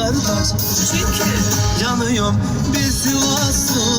vermez Çünkü yanıyorum bir Sivaslı